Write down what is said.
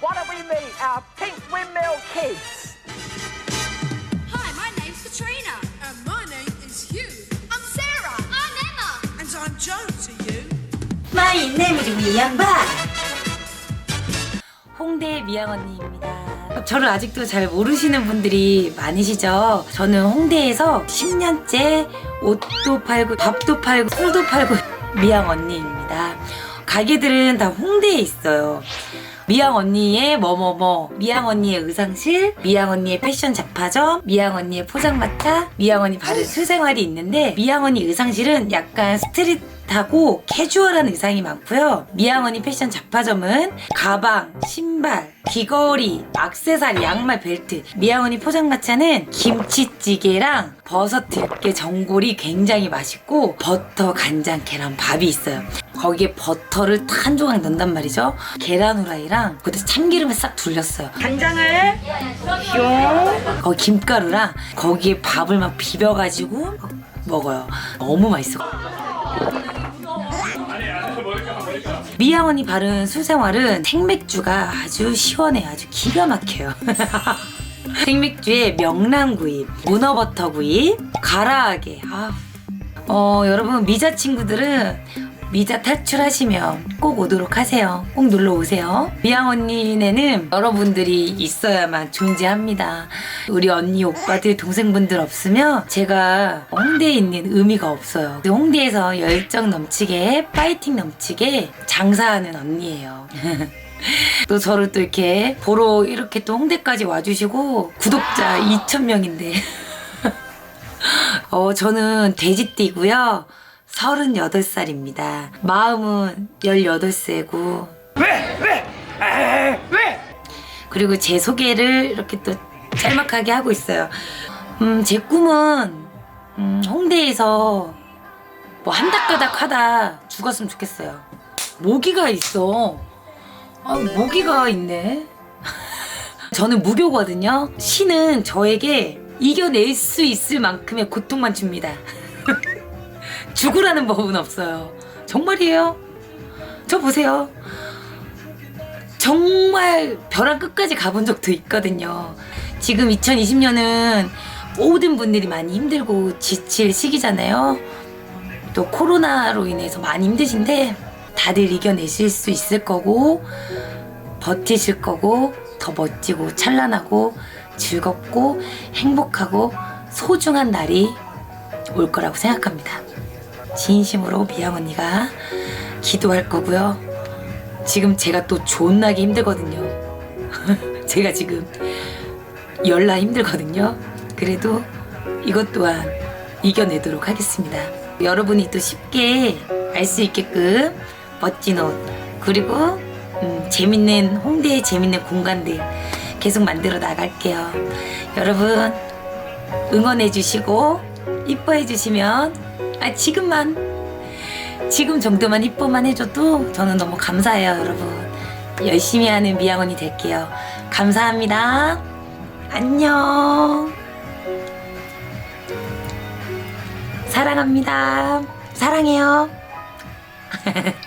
Why don't we meet our pink windmill kids? Hi, my name's Katrina. And my name is Hugh. I'm Sarah. I'm Emma. And I'm Joe to you. My name is 미양반. 홍대 미양 언니입니다. 저를 아직도 잘 모르시는 분들이 많으시죠? 저는 홍대에서 10년째 옷도 팔고 밥도 팔고 술도 팔고 미양 언니입니다. 가게들은 다 홍대에 있어요. 미양 언니의 뭐뭐뭐, 미양 언니의 의상실, 미양 언니의 패션 잡화점, 미양 언니의 포장마차, 미양 언니 바른 수생활이 있는데 미양 언니 의상실은 약간 스트릿 하고 캐주얼한 의상이 많고요. 미양 언니 패션 잡화점은 가방, 신발, 귀걸이, 악세사리, 양말, 벨트. 미양 언니 포장마차는 김치찌개랑 버섯 들깨 전골이 굉장히 맛있고 버터, 간장, 계란, 밥이 있어요. 거기에 버터를 딱한 조각 넣는단 말이죠. 계란 후라이랑 그때 참기름에 싹 둘렸어요. 간장을 뿅 거기 김가루랑 거기에 밥을 막 비벼가지고 먹어요. 너무 맛있어. 미양 언니 바른 술생활은 생맥주가 아주 시원해요. 아주 기가 막혀요. 생맥주에 명란구이, 문어버터구이, 가라아게. 아, 어, 여러분 미자 친구들은 미자 탈출하시면 꼭 오도록 하세요. 꼭 놀러 오세요. 미양 언니네는 여러분들이 있어야만 존재합니다. 우리 언니, 오빠들, 동생분들 없으면 제가 홍대에 있는 의미가 없어요. 홍대에서 열정 넘치게, 파이팅 넘치게 장사하는 언니예요. 또 저를 또 이렇게 보러 이렇게 또 홍대까지 와주시고 구독자 2,000명인데 어, 저는 돼지띠고요. 38살입니다. 마음은 18세고. 왜? 왜? 왜? 그리고 제 소개를 이렇게 또 짤막하게 하고 있어요. 음, 제 꿈은 음, 홍대에서 뭐 한닥가닥 하다 죽었으면 좋겠어요. 모기가 있어. 아, 모기가 있네. 저는 무교거든요. 신은 저에게 이겨낼 수 있을 만큼의 고통만 줍니다. 죽으라는 법은 없어요. 정말이에요. 저 보세요. 정말 벼랑 끝까지 가본 적도 있거든요. 지금 2020년은 모든 분들이 많이 힘들고 지칠 시기잖아요. 또 코로나로 인해서 많이 힘드신데 다들 이겨내실 수 있을 거고 버티실 거고 더 멋지고 찬란하고 즐겁고 행복하고 소중한 날이 올 거라고 생각합니다. 진심으로 미양 언니가 기도할 거고요. 지금 제가 또 존나게 힘들거든요. 제가 지금 열나 힘들거든요. 그래도 이것 또한 이겨내도록 하겠습니다. 여러분이 또 쉽게 알 수 있게끔 멋진 옷 그리고 음, 재밌는 홍대의 재밌는 공간들 계속 만들어 나갈게요. 여러분 응원해 주시고 이뻐해 주시면 아 지금만. 지금 정도만 이뻐만 해줘도 저는 너무 감사해요 여러분. 열심히 하는 미양원이 될게요. 감사합니다. 안녕. 사랑합니다. 사랑해요